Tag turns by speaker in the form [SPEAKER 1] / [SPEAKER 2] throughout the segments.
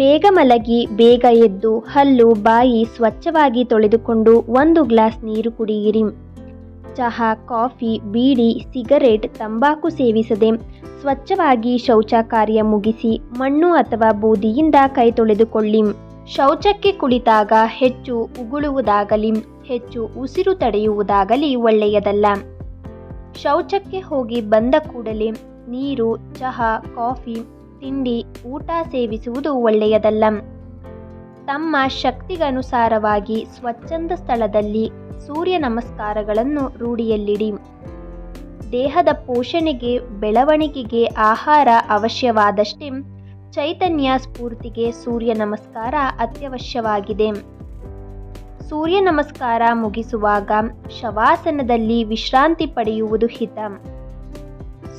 [SPEAKER 1] ಬೇಗ ಮಲಗಿ ಬೇಗ ಎದ್ದು ಹಲ್ಲು ಬಾಯಿ ಸ್ವಚ್ಛವಾಗಿ ತೊಳೆದುಕೊಂಡು ಒಂದು ಗ್ಲಾಸ್ ನೀರು ಕುಡಿಯಿರಿ. ಚಹಾ, ಕಾಫಿ, ಬೀಡಿ, ಸಿಗರೇಟ್, ತಂಬಾಕು ಸೇವಿಸದೆ ಸ್ವಚ್ಛವಾಗಿ ಶೌಚ ಕಾರ್ಯ ಮುಗಿಸಿ ಮಣ್ಣು ಅಥವಾ ಬೂದಿಯಿಂದ ಕೈ ತೊಳೆದುಕೊಳ್ಳಿ. ಶೌಚಕ್ಕೆ ಕುಳಿತಾಗ ಹೆಚ್ಚು ಉಗುಳುವುದಾಗಲಿ, ಹೆಚ್ಚು ಉಸಿರು ತಡೆಯುವುದಾಗಲಿ ಒಳ್ಳೆಯದಲ್ಲ. ಶೌಚಕ್ಕೆ ಹೋಗಿ ಬಂದ ಕೂಡಲೇ ನೀರು, ಚಹಾ, ಕಾಫಿ ತಿಂಡಿ, ಊಟ ಸೇವಿಸುವುದು ಒಳ್ಳೆಯದಲ್ಲ. ತಮ್ಮ ಶಕ್ತಿಗನುಸಾರವಾಗಿ ಸ್ವಚ್ಛಂದ ಸ್ಥಳದಲ್ಲಿ ಸೂರ್ಯ ನಮಸ್ಕಾರಗಳನ್ನು ರೂಢಿಯಲ್ಲಿಡಿ. ದೇಹದ ಪೋಷಣೆಗೆ, ಬೆಳವಣಿಗೆಗೆ ಆಹಾರ ಅವಶ್ಯವಾದಷ್ಟೇ ಚೈತನ್ಯ ಸ್ಫೂರ್ತಿಗೆ ಸೂರ್ಯ ನಮಸ್ಕಾರ ಅತ್ಯವಶ್ಯವಾಗಿದೆ. ಸೂರ್ಯ ನಮಸ್ಕಾರ ಮುಗಿಸುವಾಗ ಶವಾಸನದಲ್ಲಿ ವಿಶ್ರಾಂತಿ ಪಡೆಯುವುದು ಹಿತ.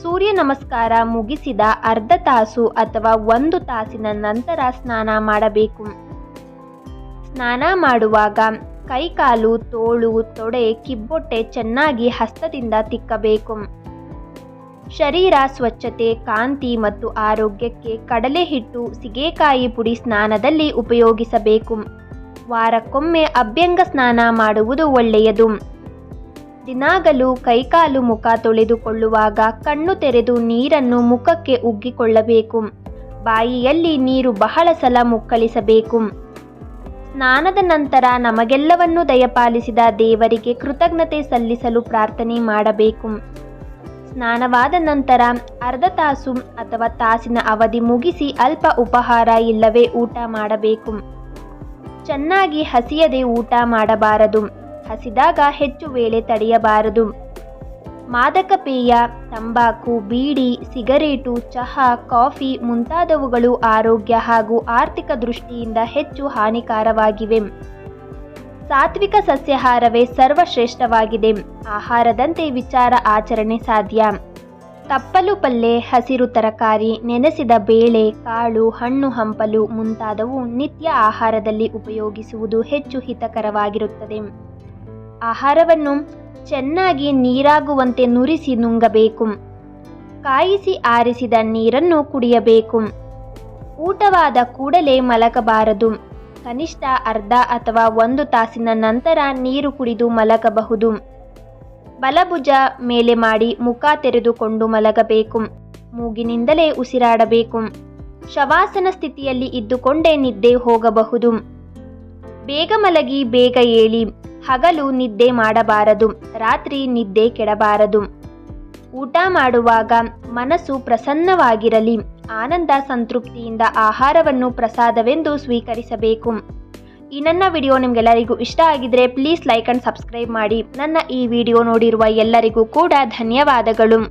[SPEAKER 1] ಸೂರ್ಯ ನಮಸ್ಕಾರ ಮುಗಿಸಿದ ಅರ್ಧ ತಾಸು ಅಥವಾ ಒಂದು ತಾಸಿನ ನಂತರ ಸ್ನಾನ ಮಾಡಬೇಕು. ಸ್ನಾನ ಮಾಡುವಾಗ ಕೈಕಾಲು, ತೋಳು, ತೊಡೆ, ಕಿಬ್ಬೊಟ್ಟೆ ಚೆನ್ನಾಗಿ ಹಸ್ತದಿಂದ ತಿಕ್ಕಬೇಕು. ಶರೀರ ಸ್ವಚ್ಛತೆ, ಕಾಂತಿ ಮತ್ತು ಆರೋಗ್ಯಕ್ಕೆ ಕಡಲೆ ಹಿಟ್ಟು ಸಿಗೇಕಾಯಿ ಪುಡಿ ಸ್ನಾನದಲ್ಲಿ ಉಪಯೋಗಿಸಬೇಕು. ವಾರಕ್ಕೊಮ್ಮೆ ಅಭ್ಯಂಗ ಸ್ನಾನ ಮಾಡುವುದು ಒಳ್ಳೆಯದು. ದಿನಾಗಲೂ ಕೈಕಾಲು ಮುಖ ತೊಳೆದುಕೊಳ್ಳುವಾಗ ಕಣ್ಣು ತೆರೆದು ನೀರನ್ನು ಮುಖಕ್ಕೆ ಉಗ್ಗಿಕೊಳ್ಳಬೇಕು. ಬಾಯಿಯಲ್ಲಿ ನೀರು ಬಹಳ ಸಲ ಮುಕ್ಕಳಿಸಬೇಕು. ಸ್ನಾನದ ನಂತರ ನಮಗೆಲ್ಲವನ್ನೂ ದಯಪಾಲಿಸಿದ ದೇವರಿಗೆ ಕೃತಜ್ಞತೆ ಸಲ್ಲಿಸಲು ಪ್ರಾರ್ಥನೆ ಮಾಡಬೇಕು. ಸ್ನಾನವಾದ ನಂತರ ಅರ್ಧ ತಾಸು ಅಥವಾ ತಾಸಿನ ಅವಧಿ ಮುಗಿಸಿ ಅಲ್ಪ ಉಪಹಾರ ಇಲ್ಲವೇ ಊಟ ಮಾಡಬೇಕು. ಚೆನ್ನಾಗಿ ಹಸಿಯದೆ ಊಟ ಮಾಡಬಾರದು. ಹಸಿದಾಗ ಹೆಚ್ಚು ವೇಳೆ ತಡೆಯಬಾರದು. ಮಾದಕ ಪೇಯ ತಂಬಾಕು, ಬೀಡಿ, ಸಿಗರೇಟು, ಚಹಾ, ಕಾಫಿ ಮುಂತಾದವುಗಳು ಆರೋಗ್ಯ ಹಾಗೂ ಆರ್ಥಿಕ ದೃಷ್ಟಿಯಿಂದ ಹೆಚ್ಚು ಹಾನಿಕಾರವಾಗಿವೆ. ಸಾತ್ವಿಕ ಸಸ್ಯಾಹಾರವೇ ಸರ್ವಶ್ರೇಷ್ಠವಾಗಿದೆ. ಆಹಾರದಂತೆ ವಿಚಾರ ಆಚರಣೆ ಸಾಧ್ಯ. ತಪ್ಪಲು ಪಲ್ಲೆ, ಹಸಿರು ತರಕಾರಿ, ನೆನೆಸಿದ ಬೇಳೆ, ಕಾಳು, ಹಣ್ಣು ಹಂಪಲು ಮುಂತಾದವು ನಿತ್ಯ ಆಹಾರದಲ್ಲಿ ಉಪಯೋಗಿಸುವುದು ಹೆಚ್ಚು ಹಿತಕರವಾಗಿರುತ್ತದೆ. ಆಹಾರವನ್ನು ಚೆನ್ನಾಗಿ ನೀರಾಗುವಂತೆ ನುರಿಸಿ ನುಂಗಬೇಕು. ಕಾಯಿಸಿ ಆರಿಸಿದ ನೀರನ್ನು ಕುಡಿಯಬೇಕು. ಊಟವಾದ ಕೂಡಲೇ ಮಲಗಬಾರದು. ಕನಿಷ್ಠ ಅರ್ಧ ಅಥವಾ ಒಂದು ತಾಸಿನ ನಂತರ ನೀರು ಕುಡಿದು ಮಲಗಬಹುದು. ಬಲಭುಜ ಮೇಲೆ ಮಾಡಿ ಮುಖ ತೆರೆದುಕೊಂಡು ಮಲಗಬೇಕು. ಮೂಗಿನಿಂದಲೇ ಉಸಿರಾಡಬೇಕು. ಶವಾಸನ ಸ್ಥಿತಿಯಲ್ಲಿ ಇದ್ದುಕೊಂಡೇ ನಿದ್ದೆ ಹೋಗಬಹುದು. ಬೇಗ ಮಲಗಿ, ಬೇಗ ಏಳಿ. ಹಗಲು ನಿದ್ದೆ ಮಾಡಬಾರದು, ರಾತ್ರಿ ನಿದ್ದೆ ಕೆಡಬಾರದು. ಊಟ ಮಾಡುವಾಗ ಮನಸ್ಸು ಪ್ರಸನ್ನವಾಗಿರಲಿ, ಆನಂದ ಸಂತೃಪ್ತಿಯಿಂದ ಆಹಾರವನ್ನು ಪ್ರಸಾದವೆಂದು ಸ್ವೀಕರಿಸಬೇಕು. ಈ ನನ್ನ ವಿಡಿಯೋ ನಿಮಗೆಲ್ಲರಿಗೂ ಇಷ್ಟ ಆಗಿದ್ರೆ ಪ್ಲೀಸ್ ಲೈಕ್ ಆ್ಯಂಡ್ ಸಬ್ಸ್ಕ್ರೈಬ್ ಮಾಡಿ. ನನ್ನ ಈ ವಿಡಿಯೋ ನೋಡಿರುವ ಎಲ್ಲರಿಗೂ ಕೂಡ ಧನ್ಯವಾದಗಳು.